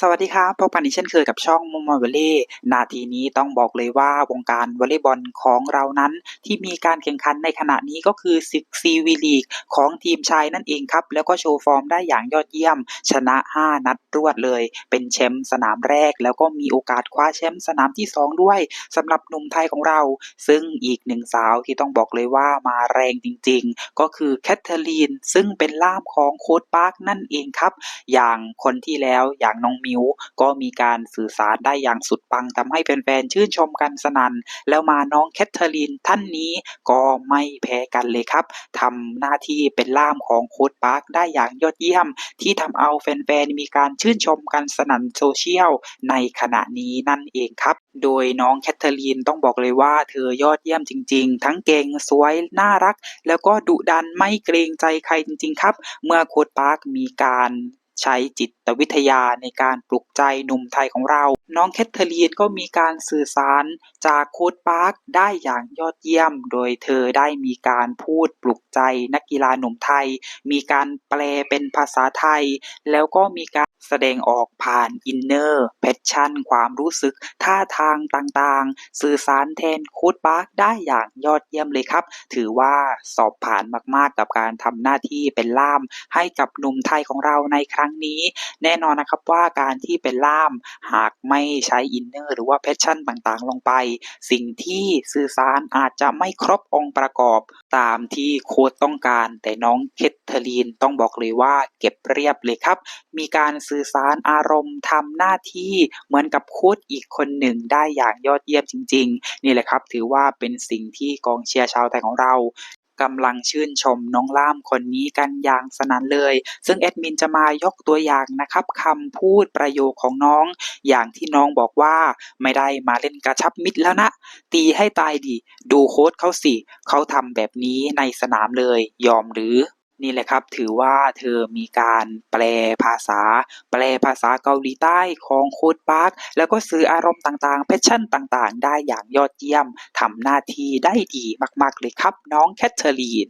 สวัสดีครับพบกันอีกเช่นเคยกับช่องมุมมอลวอลเล่นาทีนี้ต้องบอกเลยว่าวงการวอลเลย์บอลของเรานั้น ที่มีการแข่งขันในขณะนี้ก็คือซิกซีวีลีกของทีมชายนั่นเองครับ แล้วก็โชว์ฟอร์มได้อย่างยอดเยี่ยม ชนะ 5 นัดรวดเลย เป็นแชมป์สนามแรก แล้วก็มีโอกาสคว้าแชมป์สนามที่ 2 ด้วยสำหรับหนุ่มไทยของเรา ซึ่งอีกหนึ่งสาวที่ต้องบอกเลยว่ามาแรงจริง ๆ ก็คือแคทเธอรีนซึ่งเป็นล่ามของโค้ดปาร์คนั่นเองครับ อย่างคนที่แล้วอย่างน้องมิวก็มีการสื่อสารได้อย่างสุดปังทำให้แฟนๆชื่นชมกันสนัน่นแล้วมาน้องแคทเธอรีนท่านนี้ก็ไม่แพ้กันเลยครับทำหน้าที่เป็นล่ามของโค้ดปาร์คได้อย่างยอดเยี่ยม ที่ทำเอาแฟนๆมีการชื่นชมกันสนั่นโซเชียลในขณะนี้นั่นเองครับ โดยน้องแคทเธอรีนต้องบอกเลยว่าเธอยอดเยี่ยมจริง ๆ ทั้งเก่งสวยน่ารัก แล้วก็ดุดันไม่เกรงใจใครจริง ๆ ครับ เมื่อโค้ดปาร์คมีการ ใช้จิตวิทยาในการปลุกใจหนุ่มไทยของเรา น้องแคทเธอรีนก็มีการสื่อสารจากโค้ดปาร์คได้อย่างยอดเยี่ยม โดยเธอได้มีการพูดปลุกใจนักกีฬาหนุ่มไทย มีการแปลเป็นภาษาไทย แล้วก็มีการแสดงออกผ่านอินเนอร์แพชชั่น ความรู้สึก ท่าทางต่างๆ สื่อสารแทนโค้ดปาร์คได้อย่างยอดเยี่ยมเลยครับ ถือว่าสอบผ่านมากๆกับการทำหน้าที่เป็นล่ามให้กับหนุ่มไทยของเราในครั้งั้งนี้ แน่นอนนะครับว่าการที่เป็นล่ามหากไม่ใช้อินเนอร์หรือว่าแพชชั่นต่างๆ ลงไป สิ่งที่สื่อสารอาจจะไม่ครบองค์ประกอบตามที่โค้ดต้องการ แต่น้องเคทเธอรีนต้องบอกเลยว่าเก็บเรียบเลยครับ มีการสื่อสารอารมณ์ทำหน้าที่เหมือนกับโค้ดอีกคนหนึ่งได้อย่างยอดเยี่ยมจริง ๆ นี่แหละครับ ถือว่าเป็นสิ่งที่กองเชียร์ชาวไทยของเรา กำลังชื่นชมน้องล่ามคนนี้กันอย่างสนั่นเลย ซึ่งแอดมินจะมายกตัวอย่างนะครับคำพูดประโยคของน้อง อย่างที่น้องบอกว่าไม่ได้มาเล่นกระชับมิดแล้วนะ ตีให้ตายดิ ดูโค้ดเขาสิ เขาทำแบบนี้ในสนามเลย ยอมหรือ นี่แหละครับถือว่าเธอมีการแปลภาษา แปลภาษาเกาหลีใต้ของโคดปาร์คแล้วก็สื่ออารมณ์ต่างๆ แพชชั่นต่างๆ ได้อย่างยอดเยี่ยมทำหน้าที่ได้ดีมากๆเลยครับน้องแคทเธอรีน